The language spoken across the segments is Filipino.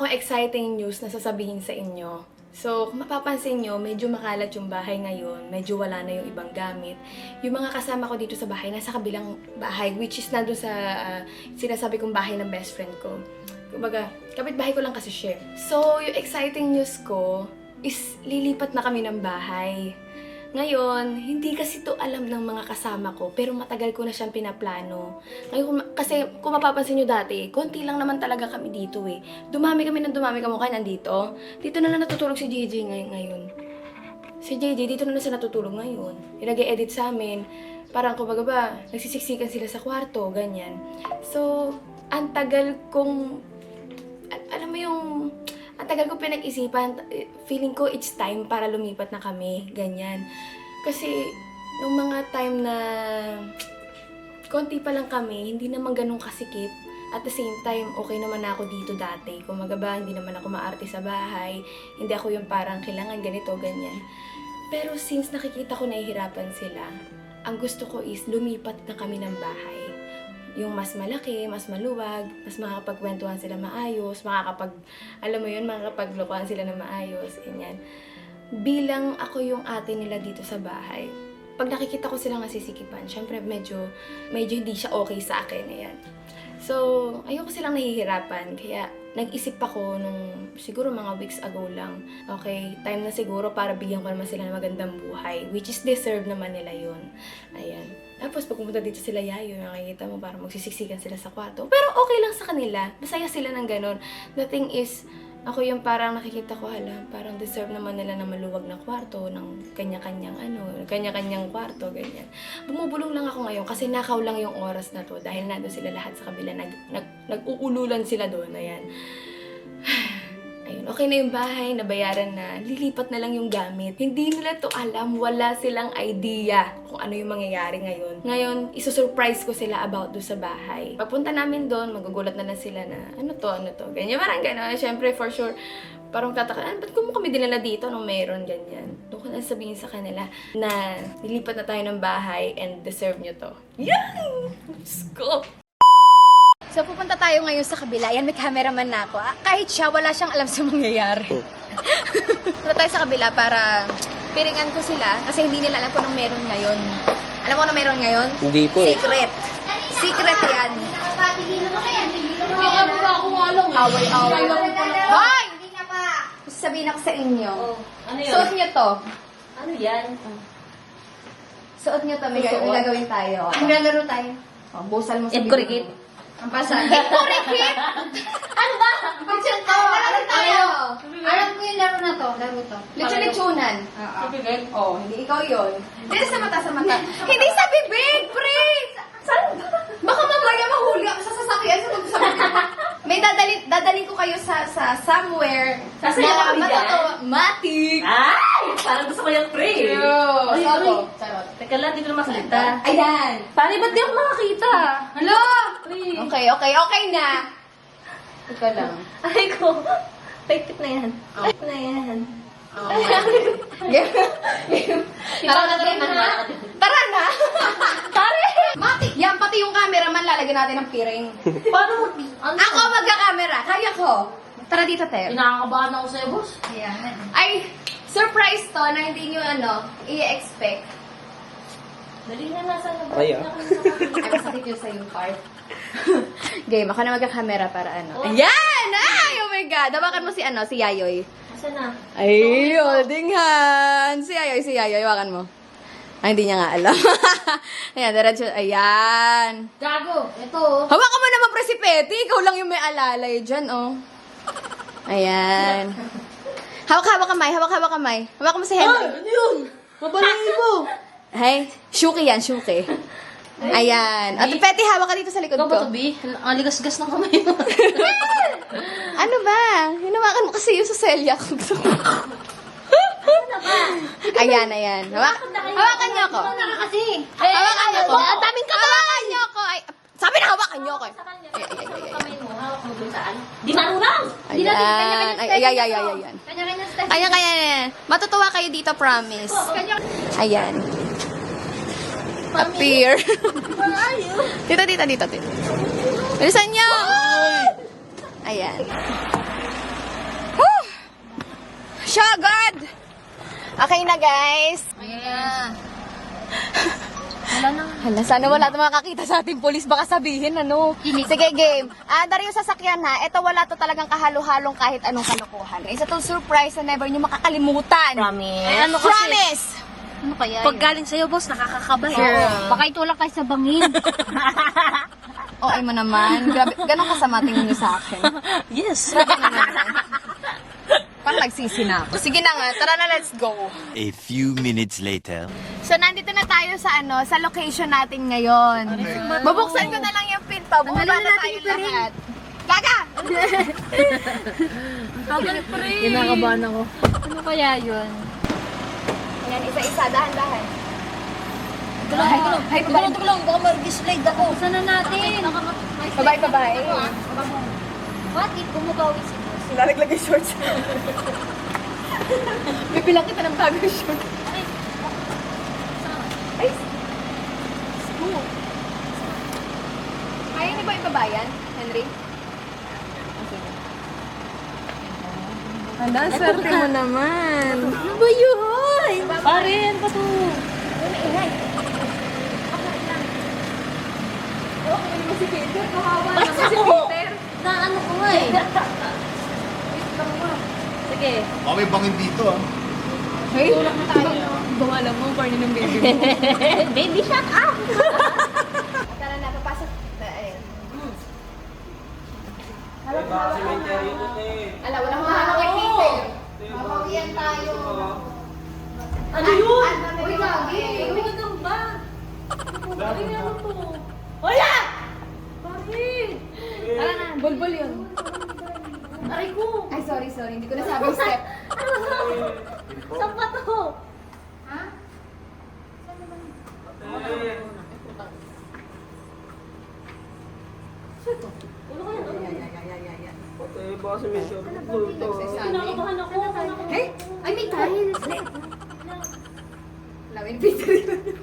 akong exciting news na sasabihin sa inyo. So, kung mapapansin nyo, medyo makalat yung bahay ngayon. Medyo wala na yung ibang gamit. Yung mga kasama ko dito sa bahay, nasa kabilang bahay, which is nandun sa ah, sinasabi kong bahay ng best friend ko. Kumbaga, kapit-bahay ko lang kasi siya. So, yung exciting news ko is lilipat na kami ng bahay. Ngayon, hindi kasi to alam ng mga kasama ko, pero matagal ko na siyang pinaplano. Ngayon, kasi kung mapapansin nyo dati, konti lang naman talaga kami dito eh. Dumami kami ng dumami kamukha nandito. Dito na lang natutulog si JJ ngay- ngayon. Si JJ, dito na lang siya natutulog ngayon. Yung nag-edit sa amin, parang kumbaga ba, nagsisiksikan sila sa kwarto, ganyan. So, ang tagal kong, tagal ko pinag-isipan, feeling ko it's time para lumipat na kami, ganyan. Kasi, nung mga time na konti pa lang kami, hindi naman ganun kasikip. At the same time, okay naman ako dito dati. Kung ba, hindi naman ako maarte sa bahay. Hindi ako yung parang kailangan ganito, ganyan. Pero since nakikita ko nahihirapan sila, ang gusto ko is lumipat na kami ng bahay. Yung mas malaki, mas maluwag, mas makakapagkwentuhan sila maayos, makakapag, alam mo yun, makakapaglokohan sila na maayos, ganyan. Bilang ako yung ate nila dito sa bahay, pag nakikita ko silang nasisikipan, syempre medyo, medyo hindi siya okay sa akin, ayan. So, ayoko silang nahihirapan. Kaya, nag-isip ako nung siguro mga weeks ago lang. Okay, time na siguro para bigyan ko naman sila ng magandang buhay. Which is deserve naman nila yun. Ayan. Tapos, pag pumunta dito sila yayo, nakikita mo parang magsisiksikan sila sa kwarto. Pero okay lang sa kanila. Masaya sila ng ganun. The thing is, ako yung parang nakikita ko, hala, parang deserve naman nila na maluwag na kwarto, ng kanya-kanyang ano, kanya-kanyang kwarto, ganyan. Bumubulong lang ako ngayon kasi nakaw lang yung oras na to dahil nandun sila lahat sa kabila, nag, nag, nag-uululan sila doon, ayan. Okay na yung bahay, nabayaran na, lilipat na lang yung gamit. Hindi nila to alam, wala silang idea kung ano yung mangyayari ngayon. Ngayon, isusurprise ko sila about do sa bahay. Pagpunta namin doon, magugulat na lang sila na, ano to, ano to, ganyan, parang gano'n. Siyempre, for sure, parang tataka, ah, ba't kung kami dinala dito nung meron ganyan? Doon ko na sabihin sa kanila na nilipat na tayo ng bahay and deserve nyo to. Yan! Let's go! So, pupunta tayo ngayon sa kabila. Yan, may cameraman na ako. Ah, kahit siya, wala siyang alam sa mangyayari. Punta tayo sa kabila para piringan ko sila kasi hindi nila alam kung anong meron ngayon. Alam mo anong meron ngayon? Hindi po eh. Secret. Secret yan. Away-away. Hoy! Sabihin ako sa inyo. Ano yun? Suot niyo to. Ano yan? Suot niyo to. May, ga- may gagawin tayo. Maglalaro tayo. Oh, busal mo sa kurikit. Ang pasa. Eat kurikit? Ano ba? Picture to. Ano tayo? Alam ko yung laro na to. Laro to. Lechon-lechonan. Bibig? Oh, hindi ikaw yun. Hindi sa mata, sa mata. hindi sa bibig, pre! Saan? Baka mamaya mahuli ako sa sasakyan sa magsasabi May dadali, dadalhin ko kayo sa sa somewhere Sasayaw na kami dyan? matatawa. Matik! Ay! Parang gusto ko yung pre. True. Ay, ay. Sarot. Teka lang, dito na masalita. Ayan. Pare, ba't di ako makakita? Hello? Uy. Okay, okay, okay na. Ikaw lang. Ay ko. Pekit na yan. Pekit na yan. Tara na, tara na. Tara na. Pare! Matik yan, pati yung cameraman lalagyan natin ng piring. Paano mo? Ano? Ako magka-camera, kaya ko. Tara dito, Ter. Pinakakabahan ako sa'yo, boss. Ay, surprise to na hindi nyo ano, i-expect. Dali na nasa labas. Ay, ah. Ay, masakit yun sa yung part. Game, ako na magka-camera para ano. Oh. Ayan! Ay, oh my God! Hawakan mo si ano, si Yayoy. Asan na? Ay, holding hand! Si Yayoy, si Yayoy, hawakan mo. Ay, hindi niya nga alam. Ayan, diretso. Ayan. Gago. Ito. Hawakan mo naman, Presipeti. Ikaw lang yung may alalay dyan, oh. Ayan. Hawak-hawak kamay, hawak-hawak kamay. Hawak mo si Henry. ano yun? Mabalayin mo. Ay, Shuki yan, Shuki. Ayan. At Peti, hawak ka dito sa likod Ikaw ba ko. to, B? Ang ligas-gas ng kamay mo. Ano ba? Hinawakan mo kasi yung sa selya ko. ayan, ayan. Hawak, hawakan niyo ako. Ano na kasi? Hawakan niyo ako. Ang daming kamay. Hawakan niyo ako. Ay, sabi na hawakan niyo ako. eh. Kanya. Kamay mo. Hawak mo dun saan? Di marunong. Ayan. Ay, ay, ay, ay, ay, ayan. Kanya-kanya style. Kaya, kaya. Matutuwa kayo dito, promise. Ayan. Appear. dito, dito, dito, dito. Bilisan niyo. Ayan. Siya, God! Okay na, guys. Ayan. Wala na. Hala, sana wala itong makakita sa ating polis. Baka sabihin, ano. Sige, game. Ah, dari yung sasakyan ha. Ito wala to talagang kahalo-halong kahit anong kalokohan. Isa to surprise na never nyo makakalimutan. Promise. Ano kasi? Promise! Ano kaya Pag galing sa'yo, boss, nakakakaba. Sure. Baka itulak tayo sa bangin. Oo, ay mo naman. Grabe, ganun kasama tingin nyo sa akin. Yes. Grabe naman. Parang nagsisi na ako. Sige na nga, tara na, let's go. A few minutes later. So, nandito na tayo sa ano, sa location natin ngayon. Babuksan ko na lang yung pinto. Bumaba na tayo lahat. Gaga! Kinakabahan ako. Ano kaya yun? Isa-isa, dahan-dahan. Tulong, tulong. Ay. Tulong, tulong. Baka mag-slide ako. Sana natin. Babae, babae. What if gumugawi si boss? Lalaglag yung shorts. Bibilang kita ng bagong short. Ay, school. Kaya niyo ba yung babayan, Henry? Hala, swerte mo naman. Ano ba yun? Pare, ano ba to? Oo, kami mo si Peter. Kawawa naman si Peter. Na ano ko nga eh. Sige. Baka may bangin dito ah. Hey, tulak na tayo. Bawala mo, party ng baby mo. Baby, shut up! Tara na, papasok. Ayun. Ala, wala akong hawak kay Peter. Mapawian tayo. Ano yun? Ano Uy, gagi. Uy, gagamba. Bakit ano to? Wala! Bakit? Tara na, bulbul yun. Aray ko. Ay, sorry, sorry. Hindi ko nasabing step. Ano ba? Saan ba to? Ha? Ulo ko yan. ulo ko yan. Nagsasabi. Kinakabahan ako. Hey! Ay, may tiles! Lawin, Peter.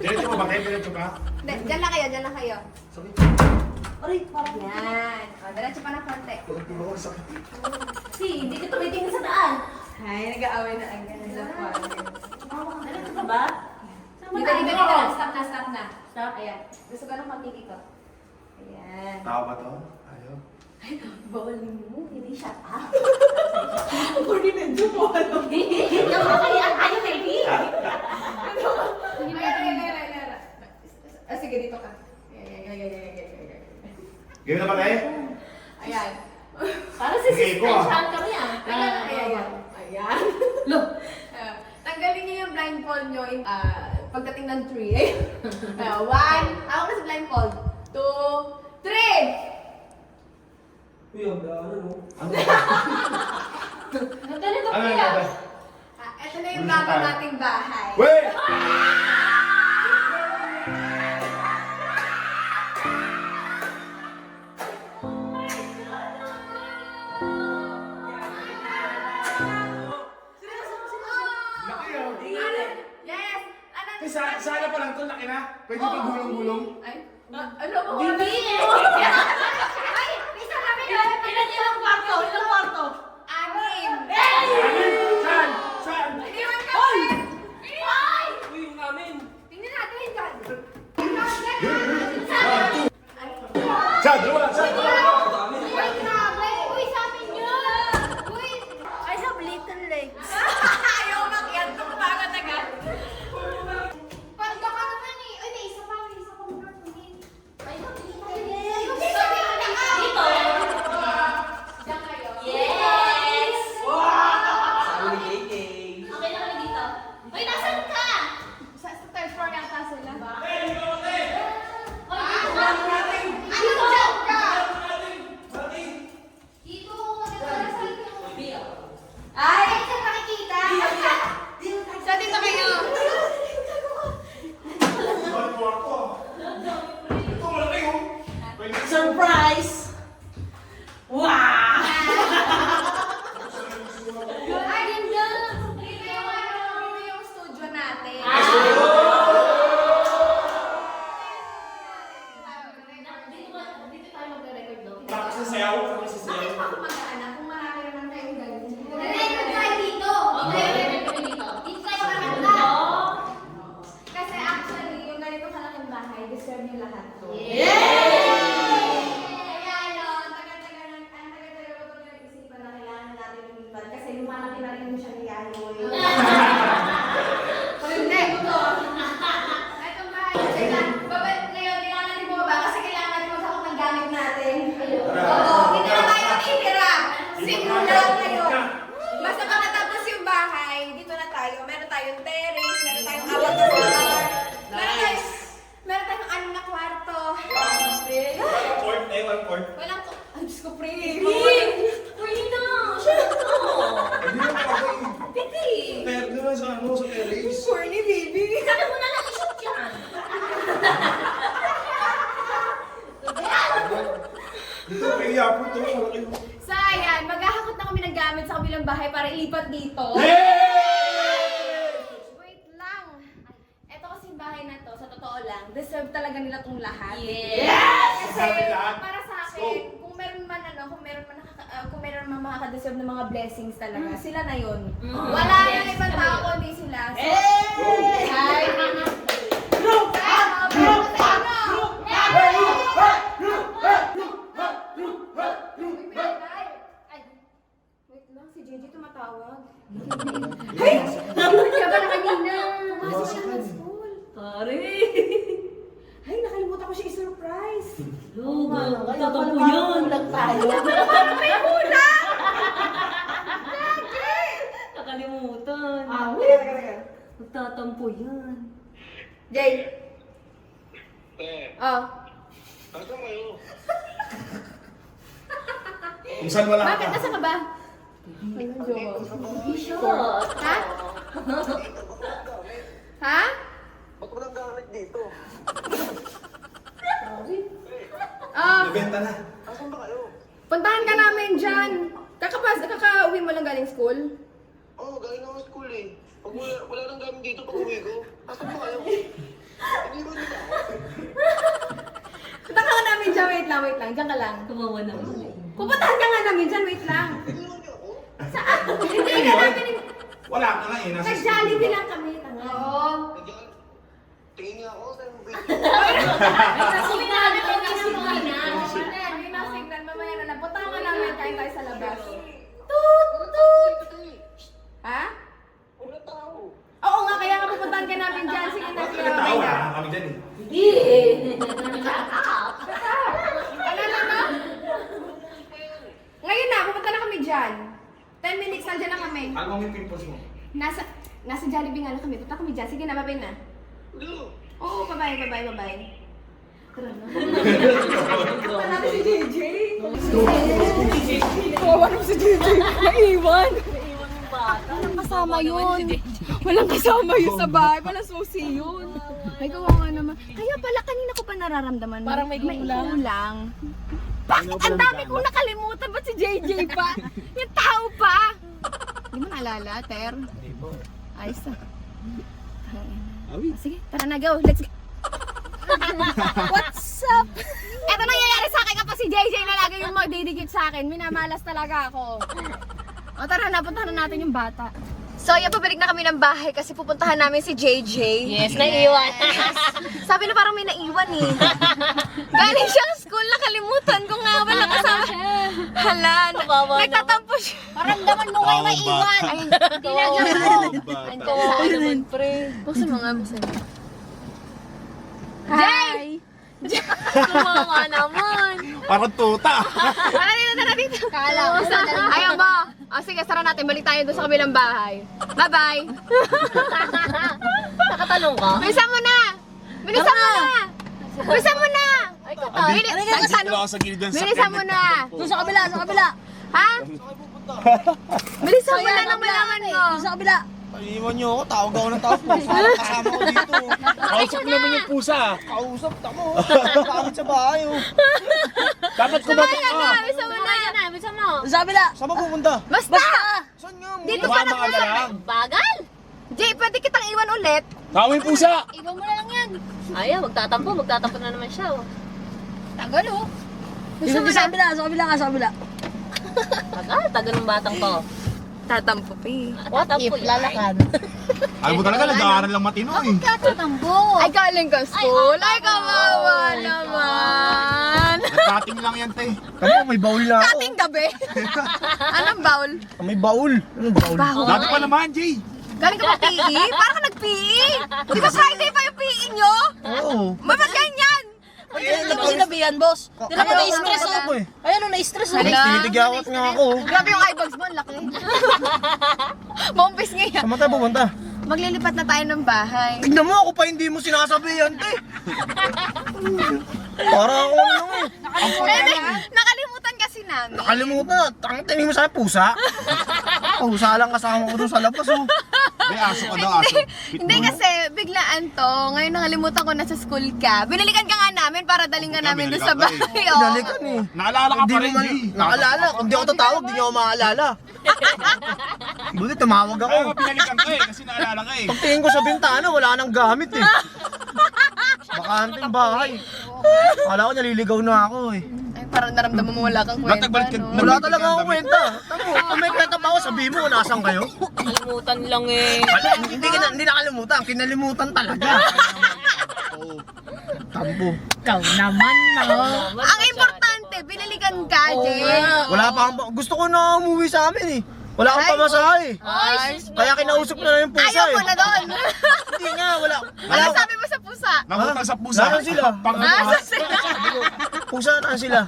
Diretso ba? Bakit diretso ba? Hindi, Diyan lang kayo, diyan lang kayo. Aray, parang Yan. O, diretso pa na konti. Tulog-tulog ako sakit. Si, hindi ka tumitingin sa daan. Ay, nag-aaway na agad. Ano ka ba? Saan ba Dito, dito, tayo? dito. Stop na, stop na. Stop. Ayan. Gusto ko ng konti dito. Ayan. Tao ba to? Ayaw. Bawalin mo, hindi shut up. Pwede medyo po, ano? Nakakayaan tayo, baby. Ay, ay, ay, ay, ay. Ah, sige, dito ka. Ganyan na pala eh. Ayan. Parang si Okay, go, ah. suspension kami ah. Ayan, ayan, ayan. Ayan. Look. Ah, tanggalin niyo yung blindfold niyo in, ah, pagdating ng 3. uh, one, ako na sa blindfold. Two, three! Ano? Ganito Ano na ba? Ah, ito na yung bago nating bahay. Wait! Laki oh. Yes! Ano? Eh, sa, sana pa lang to, laki na. Pwede pa gulong-gulong. Ay, ah, ano mo? Hindi eh. Sa kabilang bahay para ilipat dito. Wait lang. Ito kasi yung bahay na to, sa totoo lang, deserve talaga nila tong lahat. Yes! Kasi Sa akin lahat. para sa akin, kung meron man ano, kung meron man nakaka, ah, kung meron man makaka-deserve ng mga blessings talaga, sila na yun. Wala nang ibang tao kundi sila. So, Hi! Group! Group! Wait lang, JJ tumatawag. Hey! Kaya ba na kanina? Pumasok siya ng school. Pare! Ay, nakalimutan ko siya i-surprise. Lugo! Tatampo yan! Paano may kulang? Nakalimutan! Ah, wait. Magtatampo yan. Jay. Eh, Oh. ano kayo? Kung saan wala Bakit? ka. Nasa ka ba? Shot! Ha? Ha? Ba't walang gamit dito? Oh, Nabenta na. Asan ba kayo? puntahan ka namin dyan. Kakapas, kakauwi mo lang galing school? Oo, oh, galing ako school eh. Pag wala, wala nang gamit dito pag uwi ko, asan ba kayo? Hindi ba nila ako? Punta ka namin dyan, wait lang, wait lang. Diyan ka lang. Naman eh. Pupuntahan ka nga namin dyan, wait lang. Hindi ba niyo ako? Saan? Hindi ka namin. Wala ka nga eh. Nasa Nag-jollibee lang kami. Oo. Tingin niya ako sa video. Kasi namin ko na si Pina. Ayan, yun ang signal. Mamaya na lang. Puntahan ka namin, kain tayo sa labas. Tut! Tut! Ha? Wala tao. Oo nga, kaya nga pupuntahan ka namin dyan. Sige na, Bakit sige ka na. tao? bye Wala na. na kami dyan eh. Hindi eh. Ano na na? Ngayon na, pupunta na kami dyan. 10 minutes, nandiyan na kami. Ano ang yung pimples mo? Nasa, nasa Jollibee nga lang kami. Punta kami dyan. Sige na, babay na. Oo, bye-bye, bye-bye, bye-bye. Tara na. Punta natin si JJ. Kawawa naman si JJ. Naiwan. Walang kasama yun. Walang kasama yun sa bahay. Walang susi yun. Ay, kawawa naman. Kaya pala kanina ko pa nararamdaman. Parang may kulang. May kulang. Bakit ang dami kong nakalimutan? Ba't si JJ pa? Yung tao pa? Hindi mo naalala, Ter? Hindi po. Ayos na. Sige, tara na, go. Let's go. What's up? Eto nangyayari sa akin kapag si JJ na lagi yung magdidikit sa akin. Minamalas talaga ako. O tara na, puntahan na natin yung bata. So, yan, pabalik na kami ng bahay kasi pupuntahan namin si JJ. Yes, naiiwan. Sabi na parang may naiwan eh. Galing siyang school, nakalimutan ko nga wala kasama. Hala, Kawawa nagtatampo siya. Paramdaman mo kayo naiiwan. Ay, tinagyan mo. Ang kawawa naman, pre. Buksan mo nga. Hi! Kawawa naman. Parang tuta. Tara dito, tara dito. Kala ko Ayaw ba? O sige, sara natin. Balik tayo doon sa kabilang bahay. Bye-bye. Nakatanong ka? Bilisan mo na! Bilisan mo na! Bilisan mo na! Ay, katanong. Bili- Nagtanong. ako sa gilid ng Bilisan mo na! Doon sa kabila, sa kabila. Ha? Bilisan mo na nang malaman mo. Doon sa kabila. Iwan niyo ako, tawag ako ng tawag. Parang kasama ko dito. Kausap ko naman yung pusa. Kausap, tamo. Pangit sa bahay oh. Dapat Sabay ka na! Bilisan mo na! na, bisa mo. Doon sa kabila. Saan mapupunta? Basta! Saan nga mo? Dito ka na na lang. Bagal. Jay, pwede kitang iwan ulit. Yung pusa. Iwan mo na lang yan. Ayaw, magtatampo. Magtatampo na naman siya. Oh. Tagal oh. Doon sa kabila, sa kabila ka, sa kabila. Tagal, tagal ng batang to. Tatampo pa eh. What if lalakad? Ayaw mo talaga, nag-aaral lang matino eh. Tatambo. Ay, galing ka school. Ay, kawawa naman. Nagkating lang yan, te. Kamo, may baul na ako. Ating gabi. Anong bowl? May baul. Anong baul? Dati pa naman, Jay. Galing ka ba PE? Parang ka nag-PE? Di ba Friday pa yung PE nyo? Oo. Ba ba't ganyan? Hindi mo sinabihan, boss. Hindi na Kaya na-stress ako oh. Na-stress oh. Tinitigawat nga ako. Grabe yung eyebags mo, ang laki. Maumpis nga yan. Saan tayo pupunta? Maglilipat na tayo ng bahay. Tignan mo ako pa hindi mo sinasabihan, te. Para ako ano eh. Pwede, nakalimutan kasi namin. Nakalimutan na. Tang tingin mo sa pusa. Pusa lang kasama ko dun sa labas oh. May aso ka daw, aso. Hindi kasi, biglaan to. Ngayon nakalimutan ko na sa school ka. Binalikan ka nga namin para daling ka namin doon sa bahay. eh. oh. Pinalikan eh. Naalala ka Hindi pa mo rin, man, naalala. Kung di ako tatawag, di niyo ako maalala. Buti tumawag ako. Kaya pinalikan ka eh, kasi naalala ka eh. Pagtingin ko sa bintana, wala nang gamit eh. Bakante yung bahay. Kala ko naliligaw na ako eh. Ay, parang naramdaman mo wala kang kwenta, Natagbalik ka- no? Wala talaga akong kwenta. Tamo, kung may kwenta pa ako, sabihin mo, nasan kayo? Kalimutan lang eh. Wala, hindi, hindi nakalimutan, kinalimutan talaga. Tambo. Ikaw naman no. Ang importante, binalikan ka, Jay. Wala pa akong, gusto ko na umuwi sa amin eh. Wala akong pamasahe. Ay, Kaya kinausap ko na yung pusa ayaw mo eh. na doon. Hindi nga, wala. ano Wala. sabi mo sa pusa? Nangutang sa pusa. Nasaan sila? Pang Nasa sila. Pusa na sila.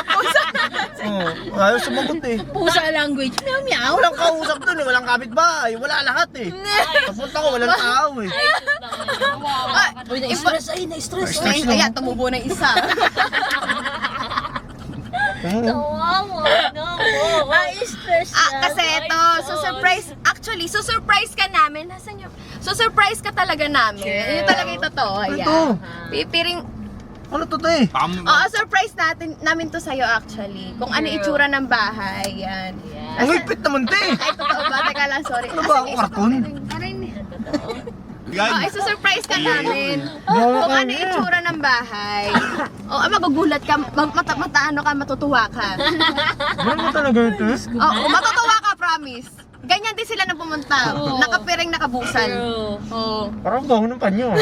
Pusa. Oo, ayaw sumagot eh. Pusa language. Meow meow. Walang kausap dun eh, walang kapitbahay, wala lahat eh. Papunta ko, walang tao eh. Uy, na-stress ay, na-stress. Ay, ayan, tumubo na isa. Na-stress Ah, kasi ito, so surprise, actually, so surprise ka namin. Nasaan yung, so surprise ka talaga namin. Yun talaga yung totoo, ayan. Ito. Pipiring, Ano to te? Tam. oo, surprise natin, namin to sa'yo actually. Kung ano itsura ng bahay, yan. Ang higpit naman te. Ay, totoo ba? Teka lang, sorry. Ano ba ako, karton? Guys, Oh, isusurprise ka namin. Kung ano yung itsura ng bahay. O, oh, magugulat ka, mag, mata, mata, ano ka, matutuwa ka. Ano mo talaga ito? Oo, oh, matutuwa ka, promise. Ganyan din sila nang pumunta. Nakapiring, nakabusan. Oo. Parang baho ng panyo.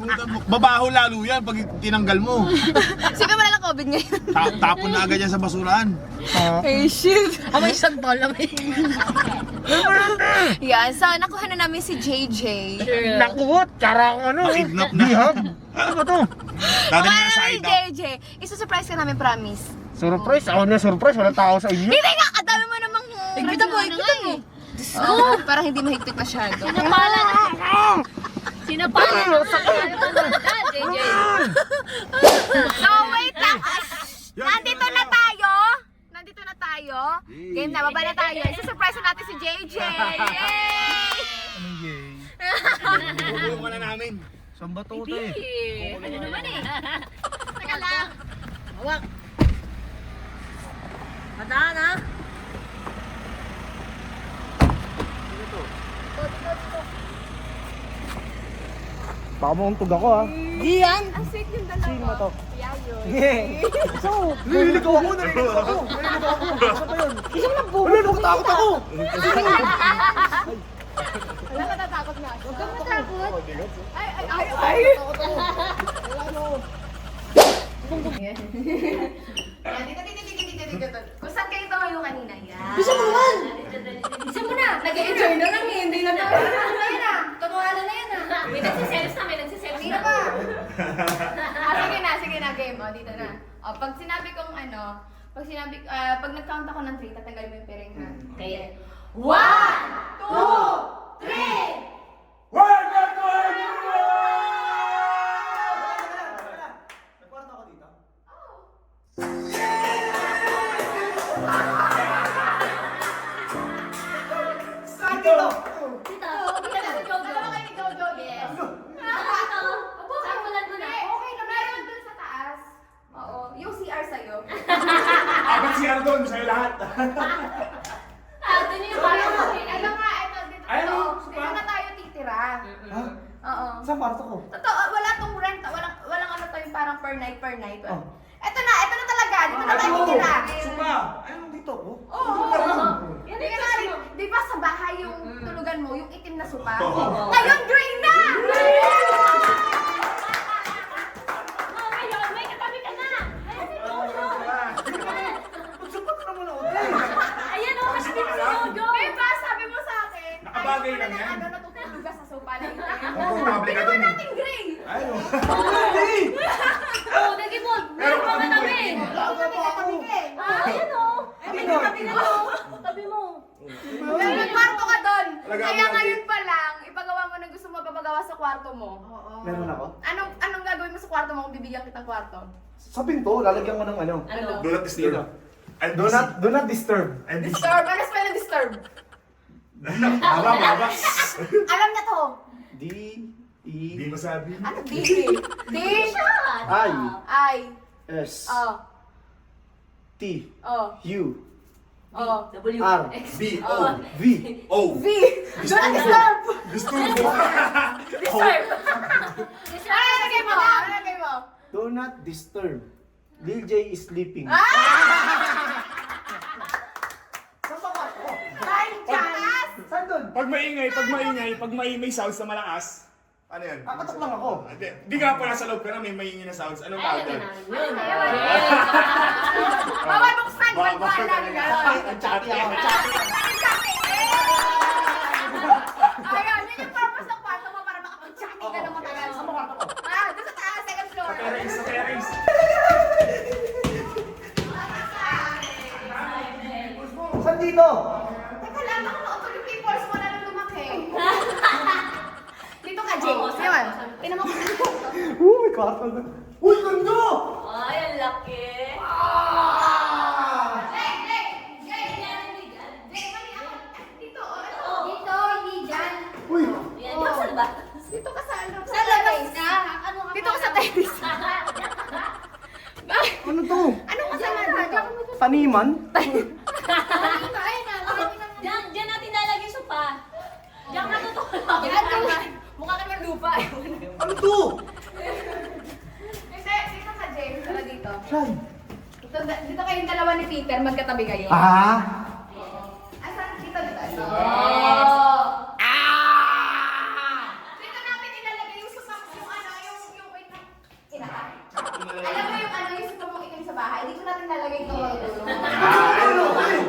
puta mo. babaho lalo yan pag tinanggal mo. Sige mo na lang COVID ngayon. Ta- tapon na agad yan sa basurahan. Hey, shit. Ah, may isang bola may. Yan, so nakuha na namin si JJ. Nakuot, karang ano. Nakidnap na. Bihag. Ano ba to? Dadali Kuha na na sa namin si ida. JJ. Isusurprise ka namin, promise. Surprise, ako na surprise, wala tao sa inyo. Hindi nga, kadami mo namang... Higpit mo, higpit mo. Oo, parang hindi mahigpit masyado. Sinapalan. Sinapalan. JJ. So, wait lang. Nandito na tayo. Game na, baba na tayo. Isusurprise na natin si JJ. Yay! Bubulong ka na namin. Saan ba to te? Ano naman eh. Teka lang. Hawak. Madaan ha. Baka mo tug ako ha. Di yan. Ang sweet yung dalawa. Sino to? Yayo. So, nililigaw ako, nililigaw ako. Nililigaw ako. Yun? Isang nagbubo. Wala, nakatakot ako. Wala natatakot nga. Huwag kang matakot. Ay, ay, ay, ay. Yan, dito, dito, dito, dito, dito, dito. Kung saan kayo tumayo kanina? Yan. Bisa mo naman! Bisa mo na! Nag-enjoy na lang eh. Hindi na na. Ano na yan ah? Tunuhanan na yan ah. May nagsiselos na, may nagsiselos Hindi na ba? ah, sige na, game. O, dito na. O, pag sinabi kong ano, pag sinabi, ah, pag nag-count ako ng 3, tatanggalin mo yung piring ha. Okay. One, two, three! Doon, sa'yo lahat. Ah, dun yung parang Ano nga, ito, dito, Ayun, dito, sa dito na tayo titira. Ha? Oo. Saan kwarto ko? Totoo, wala tong rent, walang, walang ano to yung parang per night, per night. Oh. Ito na, ito na talaga, Dito na tayo titira. Supa! Ano dito ako? Yan di ba, di ba sa bahay yung tulugan mo, yung itim na sopa? Ngayon, green na! Ngayon, mo lang na ng yan. ano natutulugan sa sopa na ito. Komportable ka Ginawa dun eh. natin gray. Ano? Oo, naging mo. Meron pa nga namin. Ginawa natin katabi gray. Ah, ayan o. Ay, may katabi na to. Tabi mo. Pero may kwarto ka doon. Kaya ako ngayon pa lang, ipagawa mo na gusto mo papagawa sa kwarto mo. Meron ako? Anong anong gagawin mo sa kwarto mo kung bibigyan kitang kwarto? Sa pinto, lalagyan ko ng ano. Ano? Do not disturb. And Do not, do not disturb. Disturb. Ano spell ng disturb? Haba, haba. Alam na to. D, E, Hindi masabi. Ano D? D? I, I. S, Oh. T, Oh. U, Oh. W. R, B, O, V. O. V. Do not disturb. Disturbo. Disturb. Ano nalagay mo? Ano nalagay mo? Do not disturb. Lil J is sleeping. Nine doon? Pag maingay, pag maingay, pag may, may sounds na malakas, ano yan? Kakatok lang ako. Hindi, di ka pa nasa loob ka na, may maingay na sounds. Anong tawag doon? Bawal buksan. Ba- Bawal bakit lang. Ang chatty ako, chatty. Ayan, yun yung purpose ng kwarto mo para makapag-chatting ka ng matagal. Mo kwarto ko? Ah, doon sa taas, second floor. Terrace, sa terrace. Saan dito? Teka lang, nakautol yung pimples mo na nung lumaki. Dito ka, Jay. Yan. Tinan mo Uh, may kwarto doon. Uy, ganda! Ay, ang laki. Jay, Jay! Jay! Jay, mali ako. Dito, oh, ito. Dito, hindi dyan. Uy, Yan, di ba sa labas? Dito ka sa ano? Sa labas ka. Ano ka Dito ka sa terrace. ano to? Ano ka sa dito? Taniman? Diyan, diyan natin lalagay yung sopa. Diyan ka tutulog. Yan, yan. Mukha ka naman lupa. Ano to? Hindi, dito ka, Jay. Dito ka dito. Saan? Dito, dito kayong dalawa ni Peter, magkatabi kayo. Ah! Asan? Dito, dito. Dito. Dito namin ilalagay yung susam, yung ano, yung, yung, wait na. Ina ka. Alam mo yung ano, yung susam mong itim sa bahay, dito natin lalagay ito. Ano ko eh?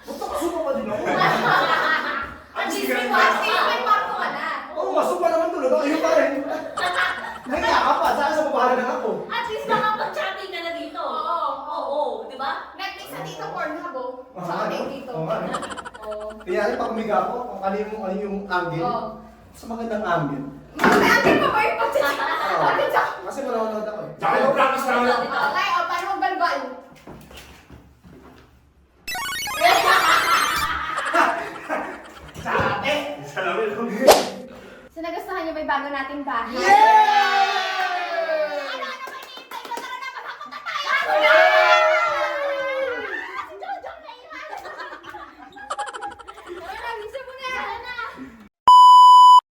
Ba't nakasuka pa din ako? At least may kwarto, may kwarto ka na. Oo, masuka naman tulog. Ayun pa rin. Nahiya ka pa. Saan sa babahala na ako? At least makapag-chatting Kaya pag umiga ako, kung ano yung, ano yung angle, Oo. sa magandang angle. Mag-aantay pa ba yung Oo. pagsasalita? Kasi manonood ako eh. Tsaka yung practice lang lang. Okay, o, paano magbalbal? Sabi! Salamin lang. So, nagustuhan niyo ba yung bago nating bahay? Yay! Ano, ano, may hinihintay pa? Tara na, maghakot tayo! Tara!